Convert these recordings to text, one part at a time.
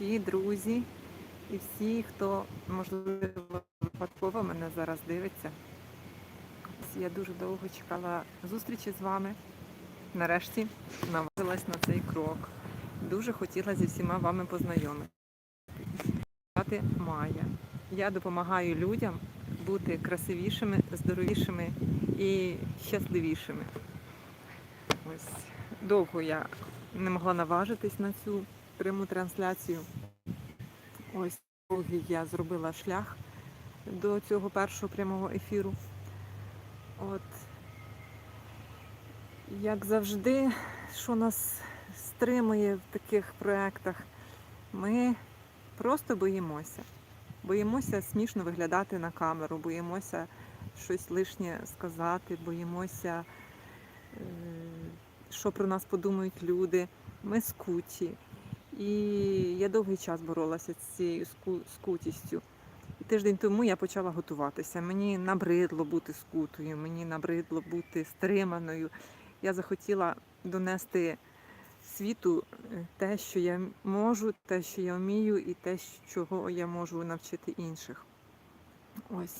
глядачі, друзі і всі, хто, можливо, випадково мене зараз дивиться. Я дуже довго чекала зустрічі з вами. Нарешті наважилась на цей крок. Дуже хотіла зі всіма вами познайомитися. Майя. Я допомагаю людям бути красивішими, здоровішими і щасливішими. Ось довго я не могла наважитись на цю пряму трансляцію. Ось я зробила шлях до цього першого прямого ефіру. От як завжди, що нас стримує в таких проєктах, ми просто боїмося. Боїмося смішно виглядати на камеру, боїмося щось лишнє сказати, боїмося, е, що про нас подумають люди. Ми скуті. І я довгий час боролася з цією скутістю. І тиждень тому я почала готуватися. Мені набридло бути скутою, мені набридло бути стриманою. Я захотіла донести світу е, те, що я можу, те, що я вмію, і те, чого я можу навчити інших. Ось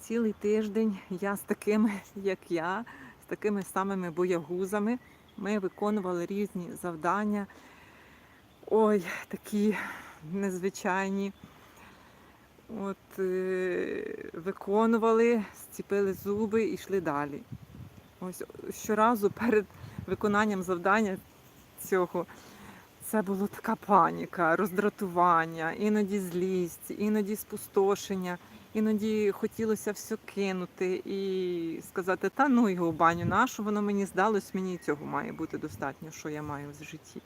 цілий тиждень я з такими, як я, з такими самими боягузами. Ми виконували різні завдання. Ой, такі незвичайні. От е, виконували, зціпили зуби і йшли далі. Ось щоразу перед виконанням завдання цього це була така паніка, роздратування, іноді злість, іноді спустошення, іноді хотілося все кинути і сказати, та ну його баню, нашу воно мені здалось, мені цього має бути достатньо, що я маю в житті.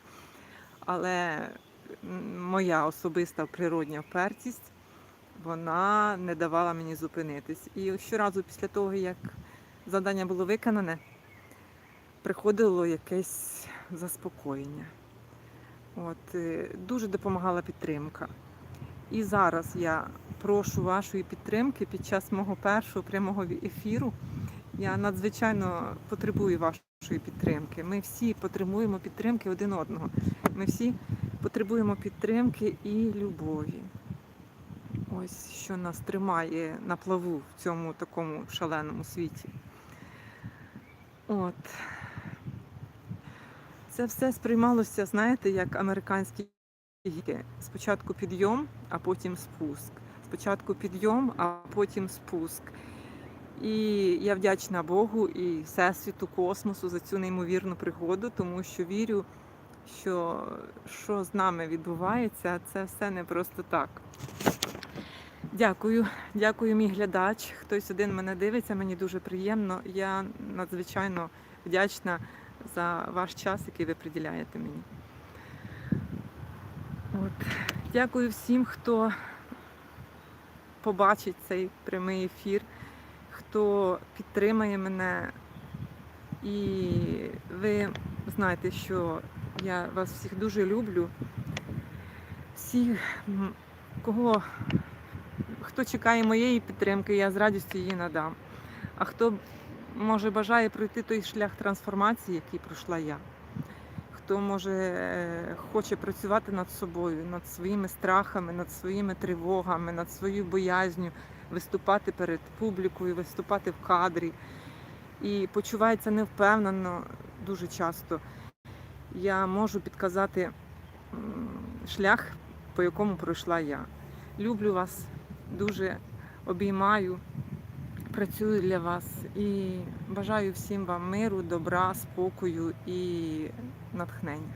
Але моя особиста природня впертість, вона не давала мені зупинитись. І щоразу після того, як завдання було виконане, приходило якесь заспокоєння. От, е, дуже допомагала підтримка. І зараз я прошу вашої підтримки під час мого першого прямого ефіру. Я надзвичайно потребую вашої підтримки. Ми всі потребуємо підтримки один одного. Ми всі потребуємо підтримки і любові. Ось що нас тримає на плаву в цьому такому шаленому світі. От. Це все сприймалося, знаєте, як американські гіки. Спочатку підйом, а потім спуск. Спочатку підйом, а потім спуск. І я вдячна Богу і Всесвіту, космосу за цю неймовірну пригоду, тому що вірю, що що з нами відбувається, це все не просто так. Дякую, дякую, мій глядач. Хтось один мене дивиться, мені дуже приємно. Я надзвичайно вдячна за ваш час, який ви приділяєте мені. От. Дякую всім, хто побачить цей прямий ефір, хто підтримає мене. І ви знаєте, що я вас всіх дуже люблю. Всіх, кого, хто чекає моєї підтримки, я з радістю її надам. А хто може бажає пройти той шлях трансформації, який пройшла я. Хто може е, хоче працювати над собою, над своїми страхами, над своїми тривогами, над своєю боязнью, виступати перед публікою, виступати в кадрі і почувається невпевнено дуже часто. Я можу підказати шлях, по якому пройшла я. Люблю вас, дуже обіймаю працюю для вас і бажаю всім вам миру, добра, спокою і натхнення.